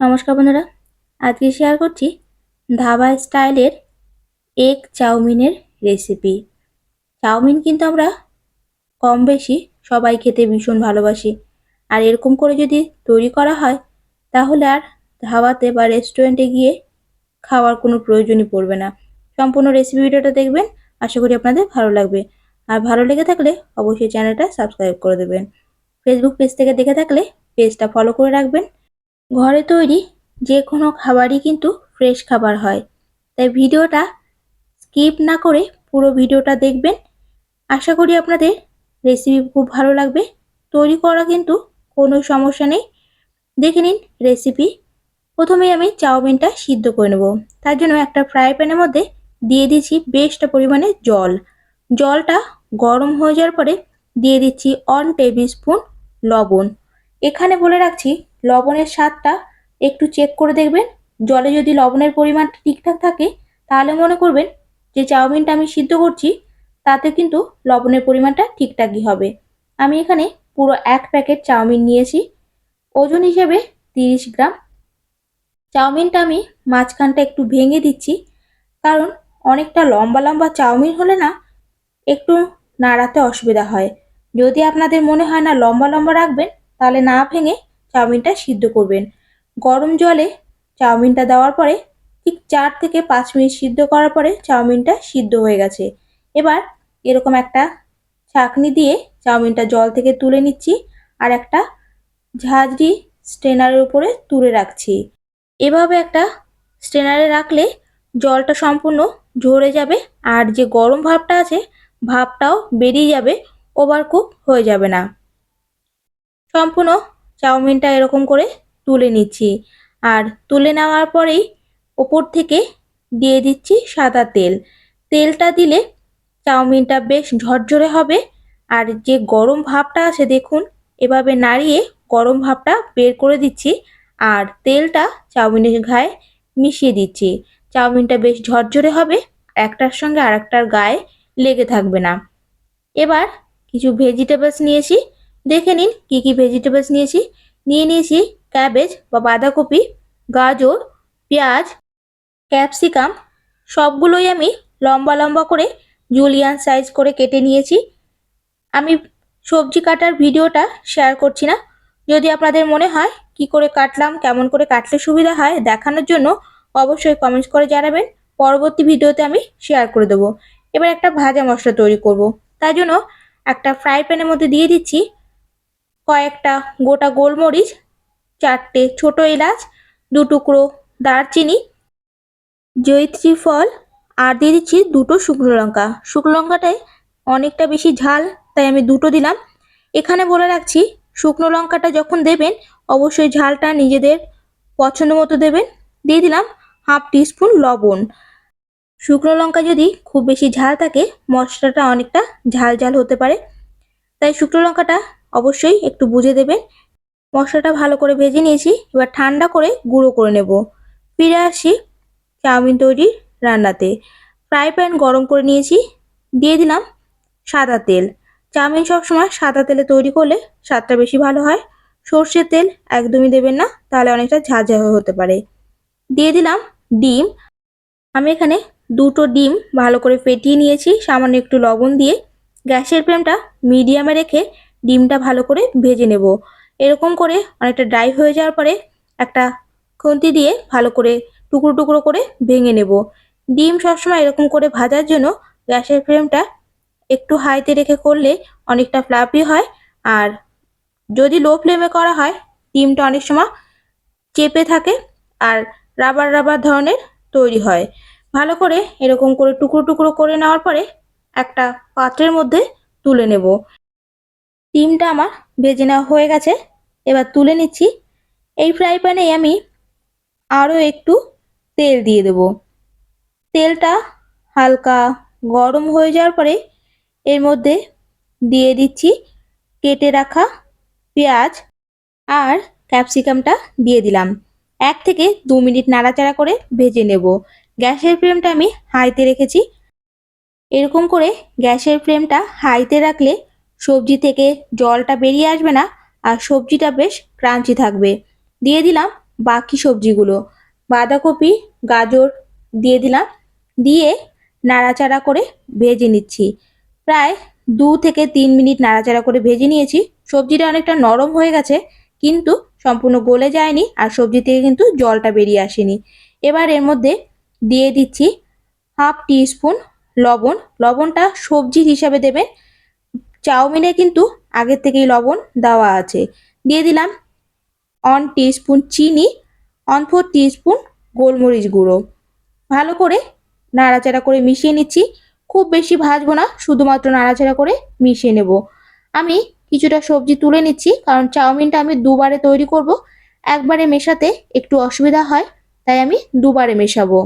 নমস্কার বন্ধুরা, আজকে শেয়ার করছি ধাবা স্টাইলের এগ চাউমিনের রেসিপি চাউমিন কিন্তু আমরা কম বেশি সবাই খেতে ভীষণ ভালোবাসি। আর এরকম করে যদি তৈরি করা হয়, তাহলে আর ধাবাতে বা রেস্টুরেন্টে গিয়ে খাওয়ার কোনো প্রয়োজনই পড়বে না। সম্পূর্ণ রেসিপি ভিডিওটা দেখবেন, আশা করি আপনাদের ভালো লাগবে। আর ভালো লেগে থাকলে অবশ্যই চ্যানেলটা সাবস্ক্রাইব করে দেবেন। ফেসবুক পেজ থেকে দেখে থাকলে পেজটা ফলো করে রাখবেন। ঘরে তৈরি যে কোনো খাবারই কিন্তু ফ্রেশ খাবার হয়। তাই ভিডিওটা স্কিপ না করে পুরো ভিডিওটা দেখবেন। আশা করি আপনাদের রেসিপি খুব ভালো লাগবে। তৈরি করা কিন্তু কোনো সমস্যা নেই। দেখে নিন রেসিপি প্রথমে আমি চাউমিনটা সিদ্ধ করে নেব। তার জন্য একটা ফ্রাই প্যানের মধ্যে দিয়ে দিচ্ছি বেশটা পরিমাণে জল। জলটা গরম হয়ে যাওয়ার পরে দিয়ে দিচ্ছি ওয়ান টেবিল স্পুন লবণ। এখানে বলে রাখছি, লবণের স্বাদটা একটু চেক করে দেখবেন। জলে যদি লবণের পরিমাণটা ঠিকঠাক থাকে, তাহলে মনে করবেন যে চাউমিনটা আমি সিদ্ধ করছি, তাতে কিন্তু লবণের পরিমাণটা ঠিকঠাকই হবে। আমি এখানে পুরো এক প্যাকেট চাউমিন নিয়েছি। ওজন হিসেবে তিরিশ গ্রাম। চাউমিনটা আমি মাঝখানটা একটু ভেঙে দিচ্ছি, কারণ অনেকটা লম্বা লম্বা চাউমিন হলে না একটু নাড়াতে অসুবিধা হয়। যদি আপনাদের মনে হয় না লম্বা লম্বা রাখবেন তাহলে না ভেঙে চাউমিনটা সিদ্ধ করবেন। গরম জলে চাউমিনটা দেওয়ার পরে ঠিক চার থেকে পাঁচ মিনিট সিদ্ধ করার পরে চাউমিনটা সিদ্ধ হয়ে গেছে। এবার এরকম একটা ছাঁকনি দিয়ে চাউমিনটা জল থেকে তুলে নিচ্ছি আর একটা ঝাঁঝরি স্ট্রেনারের উপরে তুলে রাখছি। এভাবে একটা স্ট্রেনারে রাখলে জলটা সম্পূর্ণ ঝরে যাবে আর যে গরম ভাবটা আছে, ভাবটাও বেরিয়ে যাবে ওভার কুক হয়ে যাবে না। সম্পূর্ণ চাউমিনটা এরকম করে তুলে নিচ্ছি। আর তুলে নেওয়ার পরেই ওপর থেকে দিয়ে দিচ্ছি সাদা তেল। তেলটা দিলে চাউমিনটা বেশ ঝরঝরে হবে। আর যে গরম ভাবটা আছে দেখুন, এভাবে নাড়িয়ে গরম ভাবটা বের করে দিচ্ছি। আর তেলটা চাউমিনের গায়ে মিশিয়ে দিচ্ছি। চাউমিনটা বেশ ঝরঝরে হবে, একটার সঙ্গে আরেকটার গায়ে লেগে থাকবে না। এবার কিছু ভেজিটেবলস নিয়েছি। দেখে নিন কি কি ভেজিটেবলস নিয়েছি। নিয়ে নিয়েছি ক্যাবেজ বা বাঁধাকপি, গাজর, পেঁয়াজ ক্যাপসিকাম সবগুলোই আমি লম্বা লম্বা করে জুলিয়ান সাইজ করে কেটে নিয়েছি। আমি সবজি কাটার ভিডিওটা শেয়ার করছি না। যদি আপনাদের মনে হয় কি করে কাটলাম, কেমন করে কাটলে সুবিধা হয় দেখানোর জন্য অবশ্যই কমেন্টস করে জানাবেন। পরবর্তী ভিডিওতে আমি শেয়ার করে দেবো। এবার একটা ভাজা মশলা তৈরি করব। তাই জন্য একটা ফ্রাই প্যানের মধ্যে দিয়ে দিচ্ছি। কয়েকটা গোটা গোলমরিচ, চারটে ছোট এলাচ, দু টুকরো দারচিনি জৈত্রী ফল আর দিয়ে দিচ্ছি দুটো শুকনো লঙ্কা। শুকনো লঙ্কাটায় অনেকটা বেশি ঝাল, তাই আমি দুটো দিলাম। এখানে বলে রাখছি, শুকনো লঙ্কাটা যখন দেবেন, অবশ্যই ঝালটা নিজেদের পছন্দ মতো দেবেন। দিয়ে দিলাম হাফ টিস্পুন লবণ। শুকনো লঙ্কা যদি খুব বেশি ঝাল থাকে, মশলাটা অনেকটা ঝাল ঝাল হতে পারে। তাই শুকনো লঙ্কাটা অবশ্যই একটু বুঝে দেবেন। মশলাটা ভালো করে ভেজে নিয়েছি, এবার ঠান্ডা করে গুঁড়ো করে নেব। ফিরে আসি চাউমিন তৈরির রান্নাতে। ফ্রাই প্যান গরম করে নিয়েছি, দিয়ে দিলাম সাদা তেল। চাউমিন সবসময় সাদা তেলে তৈরি করলে স্বাদটা বেশি ভালো হয়। সর্ষের তেল একদমই দেবেন না, তাহলে অনেকটা ঝাঁঝা হতে পারে। দিয়ে দিলাম ডিম। আমি এখানে দুটো ডিম ভালো করে ফেটিয়ে নিয়েছি, সামান্য একটু লবণ দিয়ে। গ্যাসের ফ্লেমটা মিডিয়ামে রেখে ডিমটা ভালো করে ভেজে নেব। এরকম করে অনেকটা ড্রাই হয়ে যাওয়ার পরে একটা খুন্তি দিয়ে ভালো করে টুকরো টুকরো করে ভেঙে নেব। ডিম সবসময় এরকম করে ভাজার জন্য গ্যাসের ফ্লেমটা একটু হাইতে রেখে করলে অনেকটা ফ্লাপি হয় আর যদি লো ফ্লেমে করা হয়, ডিমটা অনেক সময় চেপে থাকে আর রাবার রাবার ধরনের তৈরি হয়। ভালো করে এরকম করে টুকরো টুকরো করে নেওয়ার পরে একটা পাত্রের মধ্যে তুলে নেব। ডিমটা আমার ভেজে নেওয়া হয়ে গেছে। এবার তুলে নিচ্ছি। এই ফ্রাই প্যানে আমি আরও একটু তেল দিয়ে দেব। তেলটা হালকা গরম হয়ে যাওয়ার পরে এর মধ্যে দিয়ে দিচ্ছি কেটে রাখা পেঁয়াজ আর ক্যাপসিকামটা দিয়ে দিলাম। এক থেকে দু মিনিট নাড়াচাড়া করে ভেজে নেব। গ্যাসের ফ্লেমটা আমি হাইতে রেখেছি। এরকম করে গ্যাসের ফ্লেমটা হাইতে রাখলে সবজি থেকে জলটা বেরিয়ে আসবে না আর সবজিটা বেশ ক্রাঞ্চি থাকবে। দিয়ে দিলাম বাকি সবজিগুলো। বাঁধাকপি, গাজর দিয়ে দিলাম। দিয়ে নাড়াচাড়া করে ভেজে নিচ্ছি। প্রায় দু থেকে তিন মিনিট নাড়াচাড়া করে ভেজে নিয়েছি। সবজিটা অনেকটা নরম হয়ে গেছে, কিন্তু সম্পূর্ণ গলে যায়নি আর সবজি থেকে কিন্তু জলটা বেরিয়ে আসেনি। এবার এর মধ্যে দিয়ে দিচ্ছি হাফ টি স্পুন লবণ। লবণটা সবজি হিসাবে দেবেন। চাউমিনে কিন্তু আগের থেকেই লবণ দেওয়া আছে। দিয়ে দিলাম অন স্পুন চিনি অন ফোর স্পুন গোলমরিচ গুঁড়ো। ভালো করে নাড়াচাড়া করে মিশিয়ে নিচ্ছি। খুব বেশি ভাজবো না, শুধুমাত্র নাড়াচাড়া করে মিশিয়ে নেব। আমি কিছুটা সবজি তুলে নিচ্ছি, কারণ চাউমিনটা আমি দুবারে তৈরি করব। একবারে মেশাতে একটু অসুবিধা হয়, তাই আমি দুবারে মেশাবো।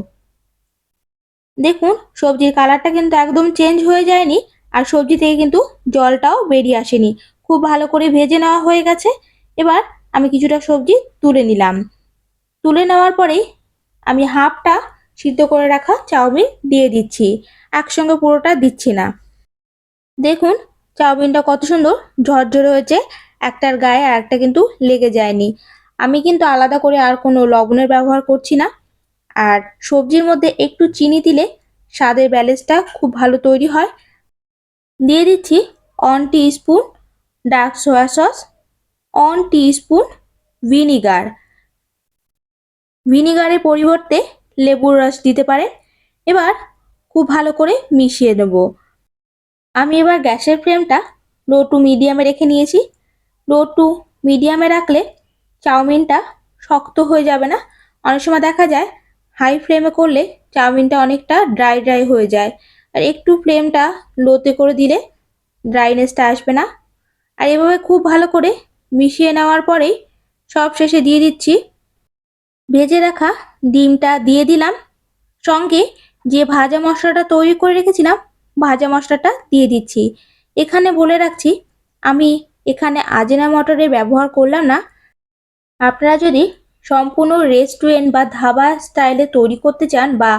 দেখুন, সবজির কালারটা কিন্তু একদম চেঞ্জ হয়ে যায়নি। আর সবজি থেকে কিন্তু জলটাও বেরিয়ে আসেনি। খুব ভালো করে ভেজে নেওয়া হয়ে গেছে। এবার আমি কিছুটা সবজি তুলে নিলাম। তুলে নেওয়ার পরেই আমি হাফটা সিদ্ধ করে রাখা চাউমিন দিয়ে দিচ্ছি। একসঙ্গে পুরোটা দিচ্ছি না। দেখুন, চাউমিনটা কত সুন্দর ঝরঝরে হয়েছে। একটার গায়ে আর একটা কিন্তু লেগে যায়নি। আমি কিন্তু আলাদা করে আর কোনো লবণের ব্যবহার করছি না। আর সবজির মধ্যে একটু চিনি দিলে স্বাদের ব্যালেন্সটা খুব ভালো তৈরি হয়। দিয়ে দিচ্ছি one spoon dark soya sauce one spoon vinegar ভিনিগারের পরিবর্তে লেবুর রস দিতে পারেন। এবার খুব ভালো করে মিশিয়ে নেব। আমি এবার গ্যাসের ফ্লেমটা লো টু মিডিয়ামে রেখে নিয়েছি। লো টু মিডিয়ামে রাখলে চাউমিনটা শক্ত হয়ে যাবে না। অনেক সময় দেখা যায় হাই ফ্লেমে করলে চাউমিনটা অনেকটা ড্রাই ড্রাই হয়ে যায়। আর একটু ফ্লেমটা লোতে করে দিলে ড্রাইনেসটা আসবে না। আর এভাবে খুব ভালো করে মিশিয়ে নেওয়ার পরেই সব শেষে দিয়ে দিচ্ছি। ভেজে রাখা ডিমটা দিয়ে দিলাম। সঙ্গে যে ভাজা মশলাটা তৈরি করে রেখেছিলাম, ভাজা মশলাটা দিয়ে দিচ্ছি। এখানে বলে রাখছি, আমি এখানে আজেনা মটরের ব্যবহার করলাম না। আপনারা যদি সম্পূর্ণ রেস্টুরেন্ট বা ধাবা স্টাইলে তৈরি করতে চান বা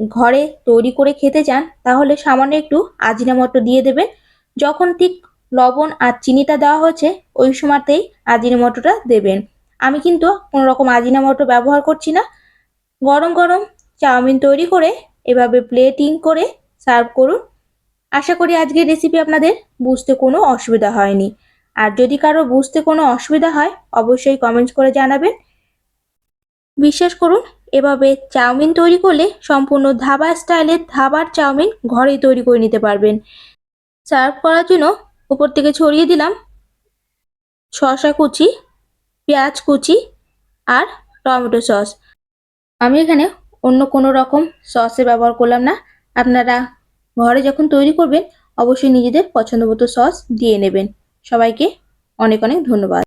ঘরে তৈরি করে খেতে চান, তাহলে সামান্য একটু আজিনা মটর দিয়ে দেবেন। যখন ঠিক লবণ আর চিনিটা দেওয়া হয়েছে, ওই সময়তেই আজিনা মটরটা দেবেন। আমি কিন্তু কোনো রকম আজিনা মটর ব্যবহার করছি না। গরম গরম চাউমিন তৈরি করে এভাবে প্লেটিং করে সার্ভ করুন। আশা করি আজকের রেসিপি আপনাদের বুঝতে কোনো অসুবিধা হয়নি। আর যদি কারও বুঝতে কোনো অসুবিধা হয়, অবশ্যই কমেন্টস করে জানাবেন। বিশ্বাস করুন এভাবে চাউমিন তৈরি করলে সম্পূর্ণ ধাবা স্টাইলের ধাবার চাউমিন ঘরেই তৈরি করে নিতে পারবেন। সার্ভ করার জন্য উপর থেকে ছড়িয়ে দিলাম শসা কুচি, পেঁয়াজ কুচি আর টমেটো সস। আমি এখানে অন্য কোনো রকম সসে ব্যবহার করলাম না। আপনারা ঘরে যখন তৈরি করবেন, অবশ্যই নিজেদের পছন্দ মতো সস দিয়ে নেবেন। সবাইকে অনেক অনেক ধন্যবাদ।